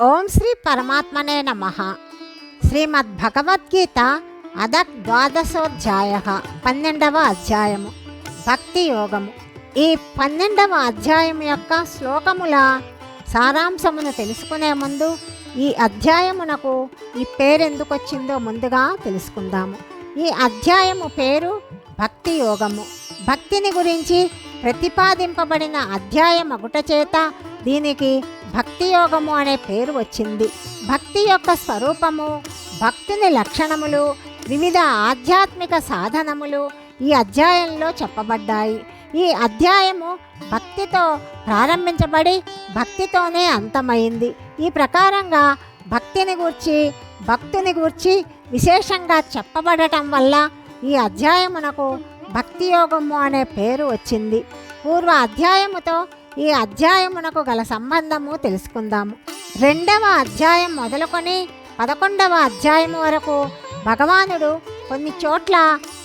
ఓం శ్రీ పరమాత్మనే నమ. శ్రీమద్భగవద్గీత అదక్ ద్వాదశోధ్యాయ పన్నెండవ అధ్యాయము. భక్తి యోగము. ఈ పన్నెండవ అధ్యాయం యొక్క శ్లోకముల సారాంశమును తెలుసుకునే ముందు ఈ అధ్యాయమునకు ఈ పేరు ఎందుకు వచ్చిందో ముందుగా తెలుసుకుందాము. ఈ అధ్యాయము పేరు భక్తి యోగము. భక్తిని గురించి ప్రతిపాదింపబడిన అధ్యాయం ఒకట చేత దీనికి భక్తి యోగము అనే పేరు వచ్చింది. భక్తి యొక్క స్వరూపము భక్తుని లక్షణములు వివిధ ఆధ్యాత్మిక సాధనములు ఈ అధ్యాయంలో చెప్పబడ్డాయి. ఈ అధ్యాయము భక్తితో ప్రారంభించబడి భక్తితోనే అంతమైంది. ఈ ప్రకారంగా భక్తిని గూర్చి భక్తుని గూర్చి విశేషంగా చెప్పబడటం వల్ల ఈ అధ్యాయమునకు భక్తి యోగము అనే పేరు వచ్చింది. పూర్వ అధ్యాయముతో ఈ అధ్యాయమునకు గల సంబంధము తెలుసుకుందాము. రెండవ అధ్యాయం మొదలుకొని పదకొండవ అధ్యాయం వరకు భగవానుడు కొన్ని చోట్ల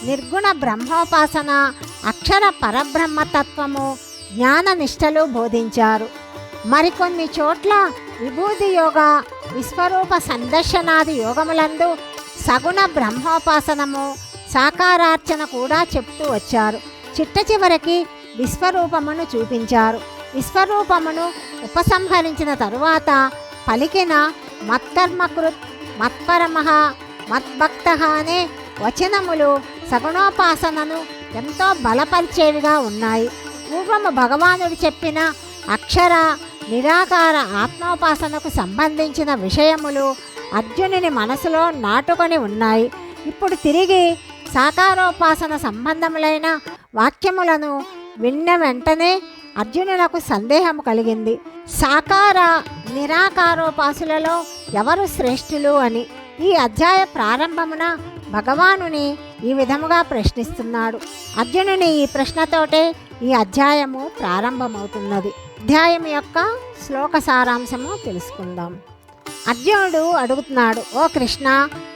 నిర్గుణ బ్రహ్మోపాసన అక్షర పరబ్రహ్మతత్వము జ్ఞాన నిష్టలు బోధించారు. మరికొన్ని చోట్ల విభూతి యోగ విశ్వరూప సందర్శనాది యోగములందు సగుణ బ్రహ్మోపాసనము సాకారార్చన కూడా చెప్తూ వచ్చారు. చిట్ట చివరికి విశ్వరూపమును చూపించారు. విశ్వరూపమును ఉపసంహరించిన తరువాత పలికిన మత్కర్మకృత్ మత్పరమః మద్భక్త అనే వచనములు సగుణోపాసనను ఎంతో బలపరిచేవిగా ఉన్నాయి. పూర్వము భగవానుడు చెప్పిన అక్షర నిరాకార ఆత్మోపాసనకు సంబంధించిన విషయములు అర్జునుని మనసులో నాటుకొని ఉన్నాయి. ఇప్పుడు తిరిగి సాకారోపాసన సంబంధములైన వాక్యములను విన్న వెంటనే అర్జునులకు సందేహం కలిగింది. సాకార నిరాకారోపాసులలో ఎవరు శ్రేష్ఠులు అని ఈ అధ్యాయ ప్రారంభమున భగవానుని ఈ విధముగా ప్రశ్నిస్తున్నాడు. అర్జునుని ఈ ప్రశ్నతోటే ఈ అధ్యాయము ప్రారంభమవుతున్నది. అధ్యాయం యొక్క శ్లోక సారాంశము తెలుసుకుందాం. అర్జునుడు అడుగుతున్నాడు ఓ కృష్ణ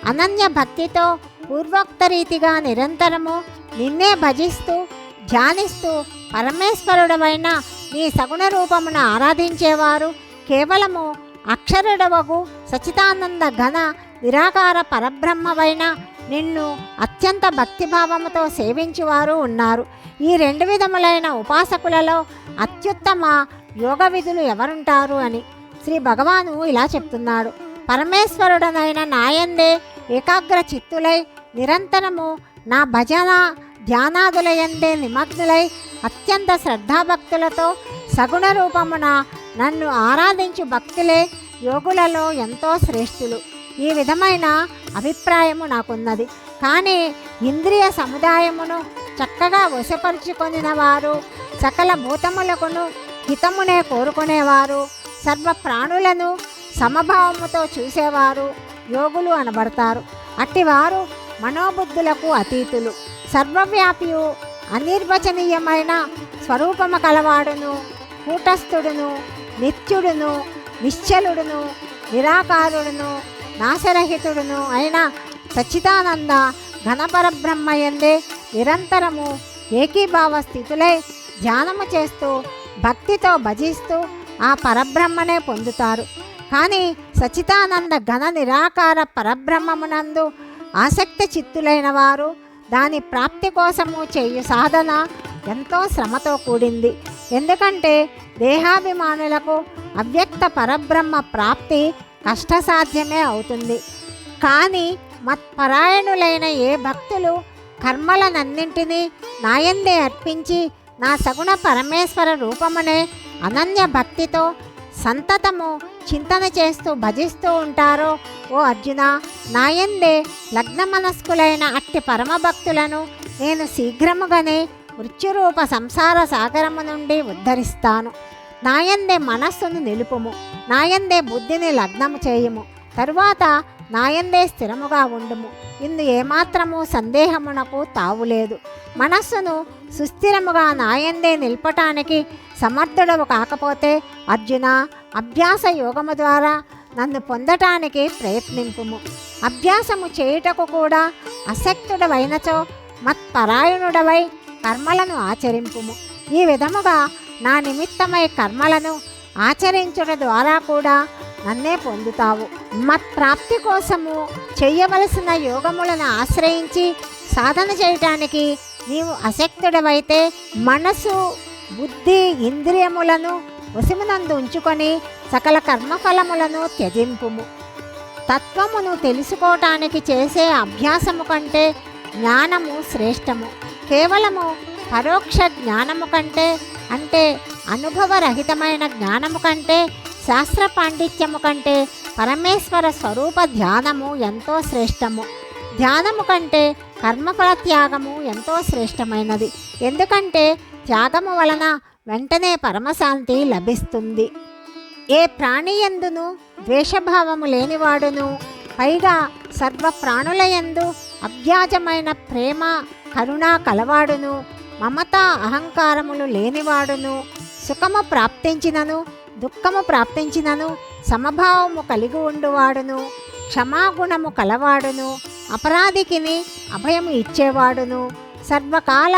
అనన్య భక్తితో పూర్వోక్త రీతిగా నిరంతరము నిన్నే భజిస్తూ ధ్యానిస్తూ పరమేశ్వరుడవైన నీ సగుణ రూపమును ఆరాధించేవారు కేవలము అక్షరుడవగు సచితానంద ఘన నిరాకార పరబ్రహ్మవైన నిన్ను అత్యంత భక్తిభావముతో సేవించువారు ఉన్నారు. ఈ రెండు విధములైన ఉపాసకులలో అత్యుత్తమ యోగ విధులు ఎవరుంటారు అని శ్రీ భగవాను ఇలా చెప్తున్నాడు. పరమేశ్వరుడనైన నాయందే ఏకాగ్ర చిత్తులై నిరంతరము నా భజన ధ్యానాదులయందే నిమగ్నులై అత్యంత శ్రద్ధాభక్తులతో సగుణ రూపమున నన్ను ఆరాధించు భక్తులే యోగులలో ఎంతో శ్రేష్ఠులు. ఈ విధమైన అభిప్రాయము నాకున్నది. కానీ ఇంద్రియ సముదాయమును చక్కగా వశపరుచుకొనిన వారు సకల భూతములకును హితమునే కోరుకునేవారు సర్వ ప్రాణులను సమభావముతో చూసేవారు యోగులు అనబడతారు. అట్టివారు మనోబుద్ధులకు అతీతులు. సర్వవ్యాపియు అనిర్వచనీయమైన స్వరూపము కలవాడును కూటస్థుడును నిత్యుడును నిశ్చలుడును నిరాకారుడును నాశరహితుడును అయిన సచ్చిదానంద ఘనపరబ్రహ్మయందే నిరంతరము ఏకీభావ స్థితులై ధ్యానము చేస్తూ భక్తితో భజిస్తూ ఆ పరబ్రహ్మనే పొందుతారు. కానీ సచితానంద ఘన నిరాకార పరబ్రహ్మమునందు ఆసక్తి చిత్తులైన వారు దాని ప్రాప్తి కోసము చేయు సాధన ఎంతో శ్రమతో కూడింది. ఎందుకంటే దేహాభిమానులకు అవ్యక్త పరబ్రహ్మ ప్రాప్తి కష్టసాధ్యమే అవుతుంది. కానీ మత్పరాయణులైన ఏ భక్తులు కర్మలనన్నింటినీ నాయందే అర్పించి నా సగుణ పరమేశ్వర రూపమనే అనన్య భక్తితో సంతతము చింతన చేస్తూ భజిస్తూ ఉంటారో ఓ అర్జున నాయందే లగ్న మనస్కులైన అట్టి పరమభక్తులను నేను శీఘ్రముగానే మృత్యురూప సంసార సాగరము నుండి ఉద్ధరిస్తాను. నాయందే మనస్సును నిలుపుము నాయందే బుద్ధిని లగ్నము చేయుము తరువాత నాయందే స్థిరముగా ఉండుము. ఇందు ఏమాత్రము సందేహమునకు తావులేదు మనస్సును సుస్థిరముగా నాయందే నిలపటానికి సమర్థుడవు కాకపోతే అర్జున అభ్యాస యోగము ద్వారా నన్ను పొందటానికి ప్రయత్నింపుము. అభ్యాసము చేయుటకు కూడా అశక్తుడవైనచో మత్పరాయణుడవై కర్మలను ఆచరింపుము. ఈ విధముగా నా నిమిత్తమై కర్మలను ఆచరించుట ద్వారా కూడా నన్నే పొందుతావు. మత్ప్రాప్తి కోసము చేయవలసిన యోగములను ఆశ్రయించి సాధన చేయటానికి నీవు అశక్తుడవైతే మనసు బుద్ధి ఇంద్రియములను వశమునందు ఉంచుకొని సకల కర్మఫలములను త్యజింపుము. తత్వమును తెలుసుకోవటానికి చేసే అభ్యాసము కంటే జ్ఞానము శ్రేష్టము. కేవలము పరోక్ష జ్ఞానము కంటే అంటే అనుభవరహితమైన జ్ఞానము కంటే శాస్త్ర పాండిత్యము కంటే పరమేశ్వర స్వరూప ధ్యానము ఎంతో శ్రేష్టము. ధ్యానము కంటే కర్మఫల త్యాగము ఎంతో శ్రేష్టమైనది. ఎందుకంటే త్యాగము వలన వెంటనే పరమశాంతి లభిస్తుంది. ఏ ప్రాణియందును ద్వేషభావము లేనివాడును పైగా సర్వ ప్రాణుల యందు అవ్యాజమైన ప్రేమ కరుణ కలవాడును మమత అహంకారములు లేనివాడును సుఖము ప్రాప్తించినను దుఃఖము ప్రాప్తించినను సమభావము కలిగి ఉండువాడును క్షమాగుణము కలవాడును అపరాధికిని అభయము ఇచ్చేవాడును సర్వకాల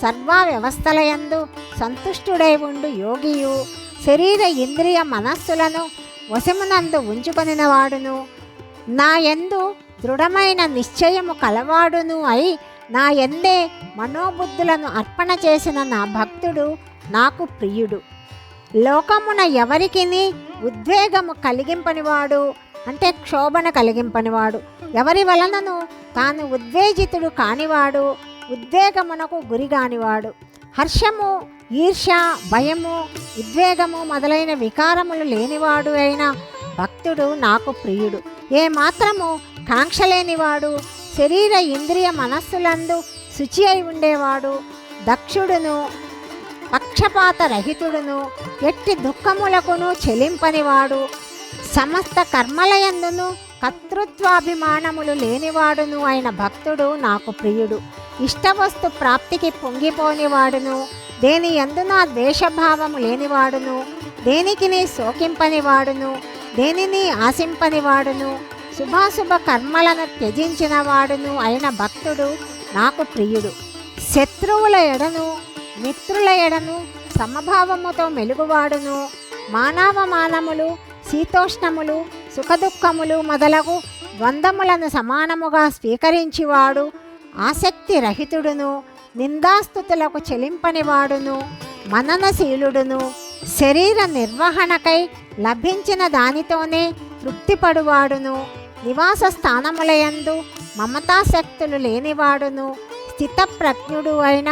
సర్వ వ్యవస్థలయందు సంతుష్టుడై ఉండు యోగియు. శరీర ఇంద్రియ మనస్సులను వశమునందు ఉంచుకొనినవాడును. నా యందు దృఢమైన నిశ్చయము కలవాడును అయి నా ఎందే మనోబుద్ధులను అర్పణ చేసిన నా భక్తుడు నాకు ప్రియుడు. లోకమున ఎవరికిని ఉద్వేగము కలిగింపనివాడు? అంటే క్షోభన కలిగింపనివాడు. ఎవరి వలనను తాను ఉద్వేజితుడు కానివాడు? ఉద్వేగమునకు గురిగానివాడు. హర్షము ఈర్ష భయము ఉద్వేగము మొదలైన వికారములు లేనివాడు అయిన భక్తుడు నాకు ప్రియుడు. ఏ మాత్రము కాంక్ష లేనివాడు శరీర ఇంద్రియ మనస్సులందు శుచి అయి ఉండేవాడు దక్షుడును పక్షపాత రహితుడును ఎట్టి దుఃఖములకును చెలింపనివాడు సమస్త కర్మలయందును కర్తృత్వాభిమానములు లేనివాడును అయిన భక్తుడు నాకు ప్రియుడు. ఇష్టవస్తు ప్రాప్తికి పొంగిపోనివాడును. దేని ఎందున ద్వేషభావము లేనివాడును. దేనికిని శోకింపనివాడును. దేనిని ఆశింపనివాడును. శుభాశుభ కర్మలను త్యజించిన వాడును అయిన భక్తుడు నాకు ప్రియుడు. శత్రువుల ఎడను మిత్రుల ఎడను సమభావముతో మెలుగువాడును. మానవమానములు శీతోష్ణములు సుఖదుఖములు మొదలగు వందములను సమానముగా స్వీకరించివాడు ఆసక్తి రహితుడును నిందాస్తుతులకు చెలింపనివాడును మననశీలుడును శరీర నిర్వహణకై లభించిన దానితోనే తృప్తిపడువాడును నివాస స్థానములయందు మమతాశక్తులు లేనివాడును స్థితప్రజ్ఞుడు అయిన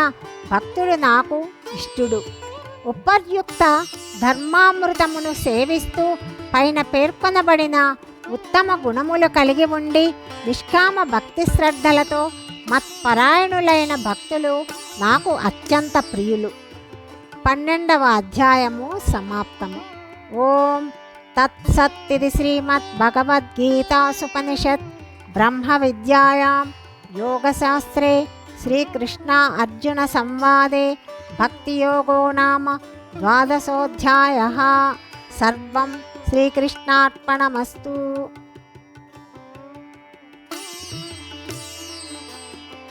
భక్తుడు నాకు ఇష్టుడు. ఉపర్యుక్త ధర్మామృతమును సేవిస్తూ పైన పేర్కొనబడిన ఉత్తమ గుణములు కలిగి ఉండి నిష్కామ భక్తి శ్రద్ధలతో మత్పరాయణులైన భక్తులు నాకు అత్యంత ప్రియులు. పన్నెండవ అధ్యాయము సమాప్తము. ఓం తత్సత్తిది శ్రీమద్ భగవద్గీతాసుపనిషత్ బ్రహ్మ విద్యాయాం యోగశాస్త్రే శ్రీకృష్ణ అర్జున సంవాదే భక్తియోగో నామ ద్వాదశోధ్యాయ. సర్వం శ్రీకృష్ణార్పణమస్తు.